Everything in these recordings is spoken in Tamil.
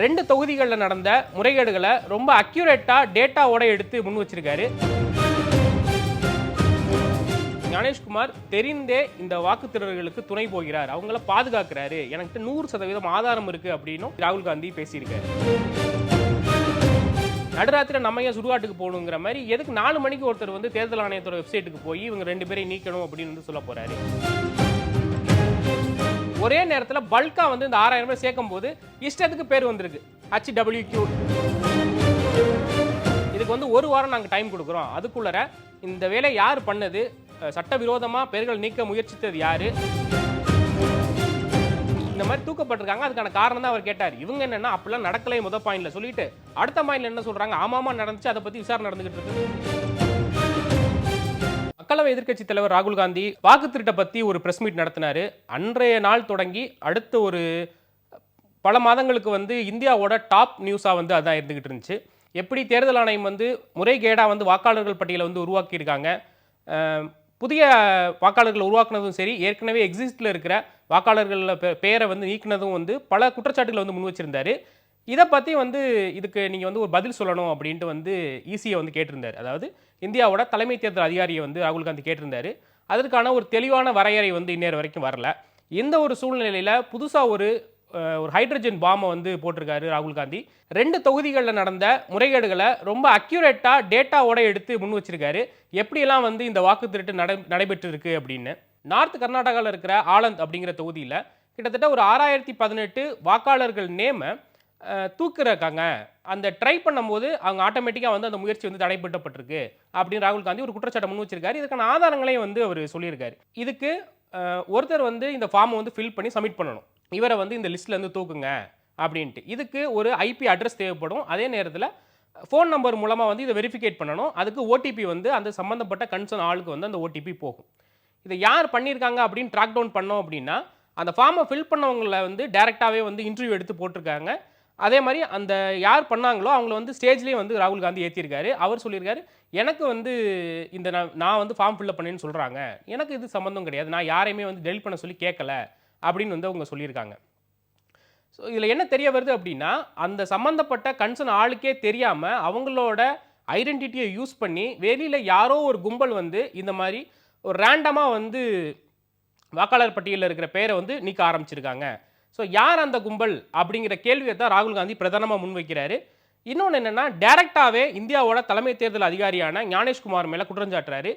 ரெண்டு தொகுதிகளில் நடந்த முறைகேடுகளை ரொம்ப அக்யூரேட்டாக டேட்டாவோட எடுத்து முன் வச்சிருக்காரு. கணேஷ்குமார் தெரிந்தே இந்த வாக்குத்திறர்களுக்கு துணை போகிறார். அவங்கள பாதுகாக்கிறாரு. எனக்கு நூறு சதவீதம் ஆதாரம் இருக்கு அப்படின்னும் ராகுல் காந்தி பேசியிருக்காரு. நடுராத்திரி நம்ம ஏன் சுடுகாட்டுக்கு போகணுங்கிற மாதிரி எதுக்கு நாலு மணிக்கு ஒருத்தர் வந்து தேர்தல் ஆணையத்தோட வெப்சைட்டுக்கு போய் இவங்க ரெண்டு பேரையும் நீக்கணும் அப்படின்னு வந்து சொல்ல போறாரு. ஒரே நேரத்தில் பல்காக வந்து இந்த ஆறாயிரம் பேர் சேர்க்கும் போது இஷ்டத்துக்கு பேர் வந்திருக்கு. HWQ இதுக்கு வந்து ஒரு வாரம் நாங்கள் டைம் கொடுக்குறோம். அதுக்குள்ளர இந்த வேலை யார் பண்ணது? சட்டவிரோதமாக பெயர்கள் நீக்க முயற்சித்தது யார்? இந்த மாதிரி தூக்கப்பட்டிருக்காங்க. அதுக்கான காரணம் தான் அவர் கேட்டார். இவங்க என்னன்னா அப்படிலாம் நடக்கலை முத பாயிண்ட்ல சொல்லிட்டு அடுத்த பாயிண்ட்ல என்ன சொல்றாங்க? ஆமாமா நடந்துச்சு. அதை பத்தி விசாரணை நடந்துகிட்டு இருக்கு. மக்களவை எதிர்க்கட்சி தலைவர் ராகுல் காந்தி வாக்கு திருட்டை பத்தி ஒரு பிரஸ் மீட் நடத்தினாரு. அன்றைய நாள் தொடங்கி அடுத்த ஒரு பல மாதங்களுக்கு வந்து இந்தியாவோட டாப் நியூஸாக வந்து அதான் இருந்துகிட்டு இருந்துச்சு. எப்படி தேர்தல் ஆணையம் வந்து முறைகேடாக வந்து வாக்காளர்கள் பட்டியலை வந்து உருவாக்கியிருக்காங்க. புதிய வாக்காளர்களை உருவாக்குனதும் சரி ஏற்கனவே எக்ஸிஸ்டில் இருக்கிற வாக்காளர்களில் பெயரை பேரை வந்து நீக்கினதும் வந்து பல குற்றச்சாட்டுகளை வந்து முன் வச்சிருந்தாரு. இதை பற்றி வந்து இதுக்கு நீங்கள் வந்து ஒரு பதில் சொல்லணும் அப்படின்ட்டு வந்து ஈஸியை வந்து கேட்டிருந்தார். அதாவது இந்தியாவோட தலைமை தேர்தல் அதிகாரியை வந்து ராகுல் காந்தி கேட்டிருந்தாரு. அதற்கான ஒரு தெளிவான வரையறை வந்து இந்நேரம் வரைக்கும் வரல. இந்த ஒரு சூழ்நிலையில் புதுசாக ஒரு ஒரு ஹைட்ரஜன் பாம்பை வந்து போட்டிருக்காரு ராகுல் காந்தி. ரெண்டு தொகுதிகளில் நடந்த முறைகேடுகளை ரொம்ப அக்யூரேட்டாக டேட்டாவோட எடுத்து முன் வச்சிருக்காரு. எப்படியெல்லாம் வந்து இந்த வாக்கு திருட்டு நடை நடைபெற்றிருக்கு அப்படின்னு. நார்த் கர்நாடகாவில் இருக்கிற ஆலந்த் அப்படிங்கிற தொகுதியில் கிட்டத்தட்ட ஒரு ஆறாயிரத்தி பதினெட்டு வாக்காளர்கள் நேமை தூக்குறக்காங்க அந்த ட்ரை பண்ணும்போது அவங்க ஆட்டோமேட்டிக்காக வந்து அந்த முயற்சி வந்து தடைப்பட்டப்பட்டிருக்கு அப்படின்னு ராகுல் காந்தி ஒரு குற்றச்சாட்டை முன் வச்சிருக்காரு. இதுக்கான ஆதாரங்களையும் வந்து அவர் சொல்லியிருக்காரு. இதுக்கு ஒருத்தர் வந்து இந்த ஃபார்மை வந்து ஃபில் பண்ணி சப்மிட் பண்ணணும். இவரை வந்து இந்த லிஸ்ட்லேருந்து தூக்குங்க அப்படின்ட்டு. இதுக்கு ஒரு ஐபி அட்ரஸ் தேவைப்படும். அதே நேரத்தில் ஃபோன் நம்பர் மூலமாக வந்து இதை வெரிஃபிகேட் பண்ணணும். அதுக்கு ஓடிபி வந்து அந்த சம்மந்தப்பட்ட கன்சர்ன் ஆளுக்கு வந்து அந்த ஓடிபி போகும். இதை யார் பண்ணியிருக்காங்க அப்படின்னு ட்ராக் டவுன் பண்ணோம் அப்படின்னா அந்த ஃபார்மை ஃபில் பண்ணவங்களை வந்து டேரெக்டாகவே வந்து இன்டர்வியூ எடுத்து போட்டிருக்காங்க. அதே மாதிரி அந்த யார் பண்ணாங்களோ அவங்கள வந்து ஸ்டேஜ்லேயே வந்து ராகுல் காந்தி ஏற்றிருக்காரு அவர் சொல்லியிருக்காரு எனக்கு வந்து இந்த நான் நான் வந்து ஃபார்ம் ஃபில்லப் பண்ணேன்னு சொல்கிறாங்க எனக்கு இது சம்மந்தம் கிடையாது. நான் யாரையுமே வந்து டெலிட் பண்ண சொல்லி கேட்கல அப்படின்னு வந்து அவங்க சொல்லியிருக்காங்க. ஸோ இதில் என்ன தெரிய வருது அப்படின்னா அந்த சம்மந்தப்பட்ட கன்சர்ன் ஆளுக்கே தெரியாமல் அவங்களோட ஐடென்டிட்டியை யூஸ் பண்ணி வெளியில் யாரோ ஒரு கும்பல் வந்து இந்த மாதிரி ஒரு ரேண்டமாக வந்து வாக்காளர் பட்டியலில் இருக்கிற பேரை வந்து நீக்க ஆரம்பிச்சிருக்காங்க. ஸோ யார் அந்த கும்பல் அப்படிங்கிற கேள்வியை தான் ராகுல் காந்தி பிரதானமாக முன்வைக்கிறாரு. இன்னொன்று என்னென்னா டேரெக்டாகவே இந்தியாவோட தலைமை தேர்தல் அதிகாரியான ஞானேஷ்குமார் மேலே குற்றஞ்சாட்டுறாரு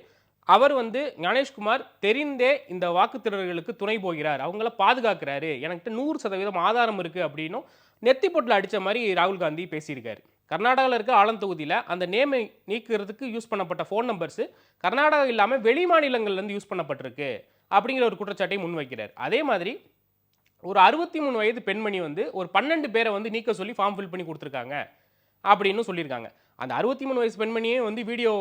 அவர் வந்து ஞானேஷ்குமார் தெரிந்தே இந்த வாக்குத்திறர்களுக்கு துணை போகிறார். அவங்கள பாதுகாக்கிறாரு. எனக்கு நூறு சதவீதம் ஆதாரம் இருக்குது அப்படின்னும் நெத்தி பொட்டில் அடித்த மாதிரி ராகுல் காந்தி பேசியிருக்காரு. கர்நாடகாவில் இருக்க ஆலந்த் தொகுதியில் அந்த நேமை நீக்கிறதுக்கு யூஸ் பண்ணப்பட்ட ஃபோன் நம்பர்ஸ் கர்நாடகா இல்லாமல் வெளி மாநிலங்கள்லேருந்து யூஸ் பண்ணப்பட்டிருக்கு அப்படிங்கிற ஒரு குற்றச்சாட்டை முன்வைக்கிறார். அதே மாதிரி ஒரு அறுபத்தி மூணு வயது பெண்மணி வந்து ஒரு பன்னெண்டு பேரை வந்து நீக்க சொல்லி ஃபார்ம் ஃபில் பண்ணி கொடுத்துருக்காங்க அப்படின்னு சொல்லியிருக்காங்க. அந்த அறுபத்தி மூணு வயசு பெண்மணியே வந்து வீடியோ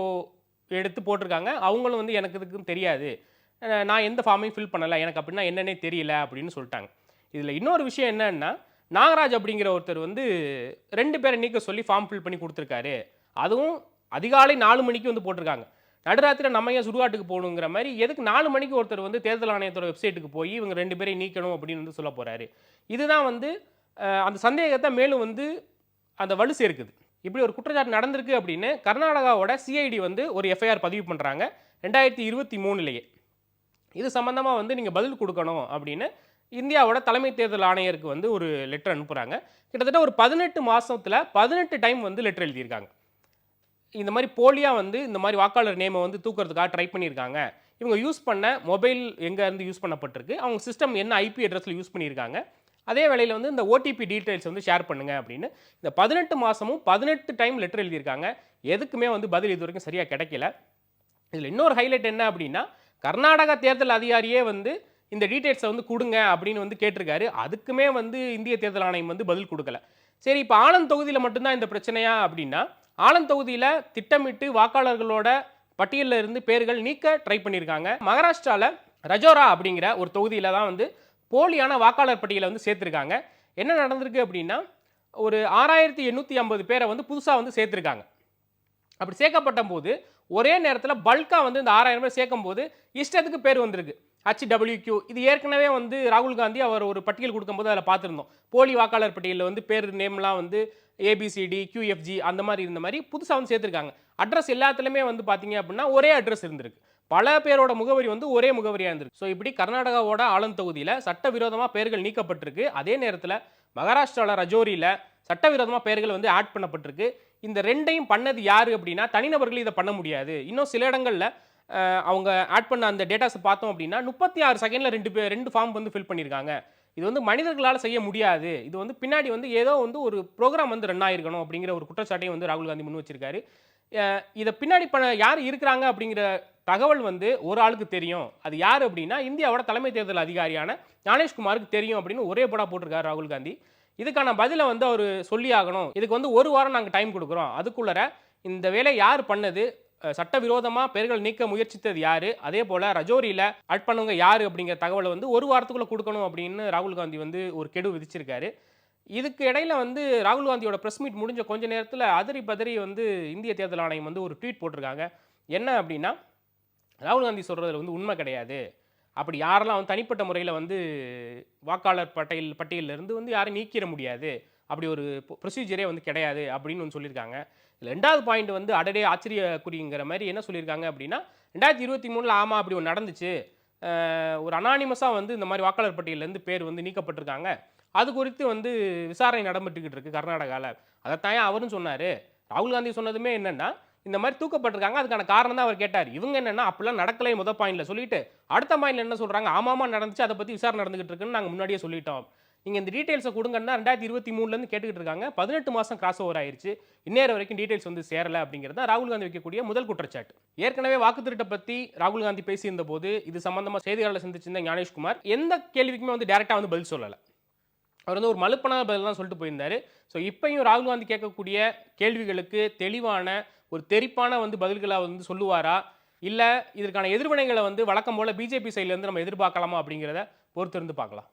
எடுத்து போட்டிருக்காங்க. அவங்களும் வந்து எனக்கு இதுக்கும் தெரியாது. நான் எந்த ஃபார்மையும் ஃபில் பண்ணலை. எனக்கு அப்படின்னா என்னன்னே தெரியல அப்படின்னு சொல்லிட்டாங்க. இதில் இன்னொரு விஷயம் என்னன்னா நாகராஜ் அப்படிங்கிற ஒருத்தர் வந்து ரெண்டு பேரை நீக்க சொல்லி ஃபார்ம் ஃபில் பண்ணி கொடுத்துருக்காரு. அதுவும் அதிகாலை நாலு மணிக்கு வந்து போட்டிருக்காங்க. நடுராத்திரி நம்ம ஏன் சுடுகாட்டுக்கு போகணுங்கிற மாதிரி எதுக்கு நாலு மணிக்கு ஒருத்தர் வந்து தேர்தல் ஆணையத்தோட வெப்சைட்டுக்கு போய் இவங்க ரெண்டு பேரையும் நீக்கணும் அப்படின்னு வந்து சொல்ல போகிறாரு இதுதான் வந்து அந்த சந்தேகத்தை மேலும் வந்து அந்த வலு சேர்க்குது. இப்படி ஒரு குற்றச்சாட்டு நடந்திருக்கு அப்படின்னு கர்நாடகாவோட சிஐடி வந்து ஒரு எஃப்ஐஆர் பதிவு பண்ணுறாங்க ரெண்டாயிரத்தி இருபத்தி மூணுலேயே. இது சம்மந்தமாக வந்து நீங்கள் பதில் கொடுக்கணும் அப்படின்னு இந்தியாவோட தலைமை தேர்தல் ஆணையருக்கு வந்து ஒரு லெட்டர் அனுப்புகிறாங்க கிட்டத்தட்ட ஒரு பதினெட்டு மாதத்தில் பதினெட்டு டைம் வந்து லெட்டர் எழுதியிருக்காங்க. இந்த மாதிரி போலியாக வந்து இந்த மாதிரி வாக்காளர் நேமை வந்து தூக்குறதுக்காக ட்ரை பண்ணியிருக்காங்க. இவங்க யூஸ் பண்ண மொபைல் எங்கேருந்து யூஸ் பண்ணப்பட்டிருக்கு. அவங்க சிஸ்டம் என்ன ஐபி அட்ரஸில் யூஸ் பண்ணியிருக்காங்க. அதே வேளையில் வந்து இந்த ஓடிபி டீட்டெயில்ஸ் வந்து ஷேர் பண்ணுங்கள் அப்படின்னு இந்த பதினெட்டு மாதமும் பதினெட்டு டைம் லெட்டர் எழுதியிருக்காங்க. எதுக்குமே வந்து பதில் இது வரைக்கும் சரியாக கிடைக்கல. இதில் இன்னொரு ஹைலைட் என்ன அப்படின்னா கர்நாடகா தேர்தல் அதிகாரியே வந்து இந்த டீட்டெயில்ஸை வந்து கொடுங்க அப்படின்னு வந்து கேட்டிருக்காரு. அதுக்குமே வந்து இந்திய தேர்தல் ஆணையம் வந்து பதில் கொடுக்கல. சரி இப்போ ஆலந்த் தொகுதியில் மட்டும்தான் இந்த பிரச்சனையா அப்படின்னா ஆலந்த் தொகுதியில் திட்டமிட்டு வாக்காளர்களோட பட்டியலில் இருந்து பேர்கள் நீக்க ட்ரை பண்ணியிருக்காங்க மகாராஷ்டிராவில் ரஜோரா அப்படிங்கிற ஒரு தொகுதியில் தான் வந்து போலியான வாக்காளர் பட்டியலை வந்து சேர்த்துருக்காங்க. என்ன நடந்திருக்கு அப்படின்னா ஒரு ஆறாயிரத்தி எண்ணூற்றி ஐம்பது பேரை வந்து புதுசாக வந்து சேர்த்துருக்காங்க. அப்படி சேர்க்கப்பட்ட போது ஒரே நேரத்தில் பல்காக வந்து இந்த ஆறாயிரம் பேர் சேர்க்கும் போது இஷ்டத்துக்கு பேர் வந்திருக்கு. ஹச்டபிள்யூக்யூ இது ஏற்கனவே வந்து ராகுல் காந்தி அவர் ஒரு பட்டியல் கொடுக்கும்போது அதில் பார்த்துருந்தோம். போலி வாக்காளர் பட்டியலில் வந்து பேர் நேம்லாம் வந்து ஏபிசிடி கியூஎஃப்ஜி அந்த மாதிரி இருந்த மாதிரி புதுசாக வந்து சேர்த்துருக்காங்க. அட்ரஸ் எல்லாத்துலேயுமே வந்து பார்த்தீங்க அப்படின்னா ஒரே அட்ரஸ் இருந்திருக்கு. பல பேரோட முகவரி வந்து ஒரே முகவரியாக இருந்திருக்கு. ஸோ இப்படி கர்நாடகாவோட ஆளும் தொகுதியில் சட்டவிரோதமாக பெயர்கள் நீக்கப்பட்டிருக்கு. அதே நேரத்தில் மகாராஷ்டிராவில் ரஜோரியில் சட்டவிரோதமாக பெயர்கள் வந்து ஆட் பண்ணப்பட்டிருக்கு. இந்த ரெண்டையும் பண்ணது யாரு அப்படின்னா தனிநபர்கள் இதை பண்ண முடியாது. இன்னும் சில இடங்களில் அவங்க ஆட் பண்ண அந்த டேட்டாஸ் பார்த்தோம் அப்படின்னா முப்பத்தி ஆறு செகண்டில் ரெண்டு பேர் ரெண்டு ஃபார்ம் வந்து ஃபில் பண்ணியிருக்காங்க இது வந்து மனிதர்களால் செய்ய முடியாது. இது வந்து பின்னாடி வந்து ஏதோ வந்து ஒரு ப்ரோக்ராம் வந்து ரன் ஆயிருக்கணும் அப்படிங்கிற ஒரு குற்றச்சாட்டையும் வந்து ராகுல் காந்தி முன் வச்சிருக்காரு. இதை பின்னாடி பண்ண யார் இருக்கிறாங்க அப்படிங்கிற தகவல் வந்து ஒரு ஆளுக்கு தெரியும். அது யார் அப்படின்னா இந்தியாவோட தலைமை தேர்தல் அதிகாரியான ஞானேஷ்குமாருக்கு தெரியும் அப்படின்னு ஒரே படா போட்டிருக்காரு ராகுல் காந்தி. இதுக்கான பதிலை வந்து அவர் சொல்லி ஆகணும் இதுக்கு வந்து ஒரு வாரம் நாங்கள் டைம் கொடுக்குறோம். அதுக்குள்ளர இந்த வேலை யார் பண்ணது? சட்டவிரோதமாக பெயர்கள் நீக்க முயற்சித்தது யாரு? அதே போல் ரஜோரியில் அட் பண்ணவங்க யார் அப்படிங்கிற தகவலை வந்து ஒரு வாரத்துக்குள்ளே கொடுக்கணும் அப்படின்னு ராகுல் காந்தி வந்து ஒரு கெடு விதிச்சிருக்காரு. இதுக்கு இடையில வந்து ராகுல் காந்தியோட ப்ரெஸ் மீட் முடிஞ்ச கொஞ்ச நேரத்தில் அதிரி பதறி வந்து இந்திய தேர்தல் ஆணையம் வந்து ஒரு ட்வீட் போட்டிருக்காங்க. என்ன அப்படின்னா ராகுல் காந்தி சொல்கிறதுல வந்து உண்மை கிடையாது. அப்படி யாரெல்லாம் வந்து தனிப்பட்ட முறையில் வந்து வாக்காளர் பட்டியல் பட்டியலிருந்து வந்து யாரும் நீக்கிட முடியாது. அப்படி ஒரு ப்ரொசீஜரே வந்து கிடையாது அப்படின்னு வந்து சொல்லியிருக்காங்க. ரெண்டாவது பாயிண்ட் வந்து அடடே ஆச்சரியக்குறிங்கிற மாதிரி என்ன சொல்லியிருக்காங்க அப்படின்னா ரெண்டாயிரத்தி இருபத்தி மூணில் ஆமாம் அப்படி ஒன்று நடந்துச்சு. ஒரு அனானிமஸாக வந்து இந்த மாதிரி வாக்காளர் பட்டியலேருந்து பேர் வந்து நீக்கப்பட்டிருக்காங்க. அது குறித்து வந்து விசாரணை நடந்துட்டுக்கிட்டு இருக்கு கர்நாடகாவில் அதைத்தான் அவரும் சொன்னார்? ராகுல் காந்தி சொன்னதுமே என்னென்னா இந்த மாதிரி தூக்கப்பட்டிருக்காங்க அதுக்கான காரணம் தான் அவர் கேட்டார். இவங்க என்னென்னா அப்படிலாம் நடக்கலை முதல் பாயிண்டில் சொல்லிட்டு அடுத்த பாயிண்டில் என்ன சொல்கிறாங்க ஆமாமா நடந்துச்சு அதை பற்றி விசாரணை நடந்துகிட்டு இருக்குன்னு நாங்கள் முன்னாடியே சொல்லிட்டோம். நீங்கள் இந்த டீட்டெயில்ஸை கொடுங்கன்னா ரெண்டாயிரத்தி இருபத்தி மூணுலேருந்து கேட்டுக்கிட்டு இருக்காங்க. பதினெட்டு மாதம் கிராஸ் ஓவர் ஆயிடுச்சு இந்நேரம் வரைக்கும் டீடைல்ஸ் வந்து சேரலை அப்படிங்கிறது தான் ராகுல் காந்தி வைக்கக்கூடிய முதல் குற்றச்சாட்டு. ஏற்கனவே வாக்கு திருட்டை பற்றி ராகுல் காந்தி பேசியிருந்த போது இது சம்பந்தமாக செய்தியாளர் சந்திச்சிருந்த ஞானேஷ்குமார் எந்த கேள்விக்குமே வந்து டேரெக்டாக வந்து பதில் சொல்லலை. அவர் வந்து ஒரு மலுப்பனான பதில் தான் சொல்லிட்டு போயிருந்தார். ஸோ இப்பையும் ராகுல் காந்தி கேட்கக்கூடிய கேள்விகளுக்கு தெளிவான ஒரு தெறிப்பான வந்து பதில்களை வந்து சொல்லுவாரா? இல்லை இதற்கான எதிர்வினைகளை வந்து வழக்கம் போல பிஜேபி சைட்லேருந்து நம்ம எதிர்பார்க்கலாமா அப்படிங்கிறத பொறுத்திருந்து பார்க்கலாம்.